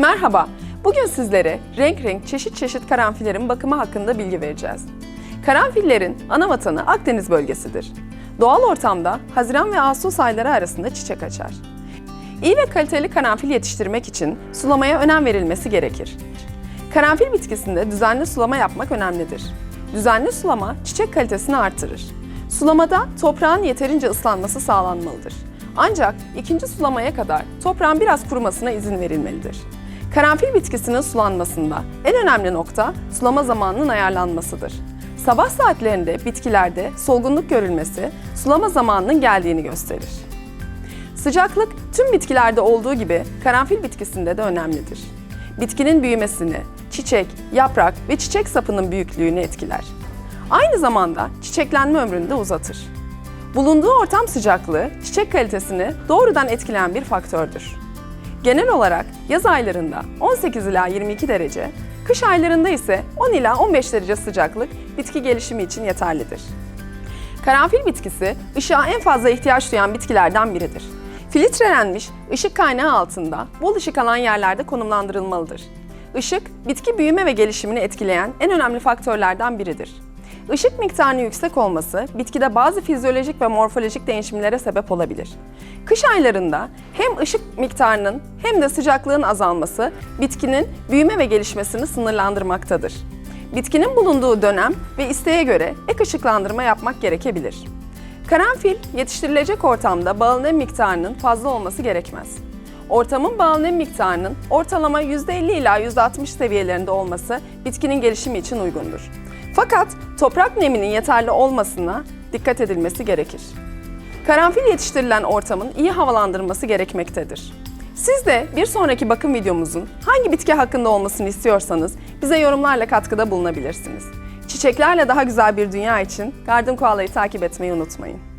Merhaba, bugün sizlere renk renk çeşit çeşit karanfillerin bakımı hakkında bilgi vereceğiz. Karanfillerin ana vatanı Akdeniz bölgesidir. Doğal ortamda Haziran ve Ağustos ayları arasında çiçek açar. İyi ve kaliteli karanfil yetiştirmek için sulamaya önem verilmesi gerekir. Karanfil bitkisinde düzenli sulama yapmak önemlidir. Düzenli sulama çiçek kalitesini artırır. Sulamada toprağın yeterince ıslanması sağlanmalıdır. Ancak ikinci sulamaya kadar toprağın biraz kurumasına izin verilmelidir. Karanfil bitkisinin sulanmasında en önemli nokta sulama zamanının ayarlanmasıdır. Sabah saatlerinde bitkilerde solgunluk görülmesi sulama zamanının geldiğini gösterir. Sıcaklık tüm bitkilerde olduğu gibi karanfil bitkisinde de önemlidir. Bitkinin büyümesini, çiçek, yaprak ve çiçek sapının büyüklüğünü etkiler. Aynı zamanda çiçeklenme ömrünü de uzatır. Bulunduğu ortam sıcaklığı çiçek kalitesini doğrudan etkileyen bir faktördür. Genel olarak yaz aylarında 18 ila 22 derece, kış aylarında ise 10 ila 15 derece sıcaklık bitki gelişimi için yeterlidir. Karanfil bitkisi ışığa en fazla ihtiyaç duyan bitkilerden biridir. Filtrelenmiş ışık kaynağı altında bol ışık alan yerlerde konumlandırılmalıdır. Işık, bitki büyüme ve gelişimini etkileyen en önemli faktörlerden biridir. Işık miktarının yüksek olması bitkide bazı fizyolojik ve morfolojik değişimlere sebep olabilir. Kış aylarında hem ışık miktarının hem de sıcaklığın azalması bitkinin büyüme ve gelişmesini sınırlandırmaktadır. Bitkinin bulunduğu dönem ve isteğe göre ek ışıklandırma yapmak gerekebilir. Karanfil yetiştirilecek ortamda bağıl nem miktarının fazla olması gerekmez. Ortamın bağıl nem miktarının ortalama %50 ila %60 seviyelerinde olması bitkinin gelişimi için uygundur. Fakat toprak neminin yeterli olmasına dikkat edilmesi gerekir. Karanfil yetiştirilen ortamın iyi havalandırılması gerekmektedir. Siz de bir sonraki bakım videomuzun hangi bitki hakkında olmasını istiyorsanız bize yorumlarla katkıda bulunabilirsiniz. Çiçeklerle daha güzel bir dünya için Garden Koala'yı takip etmeyi unutmayın.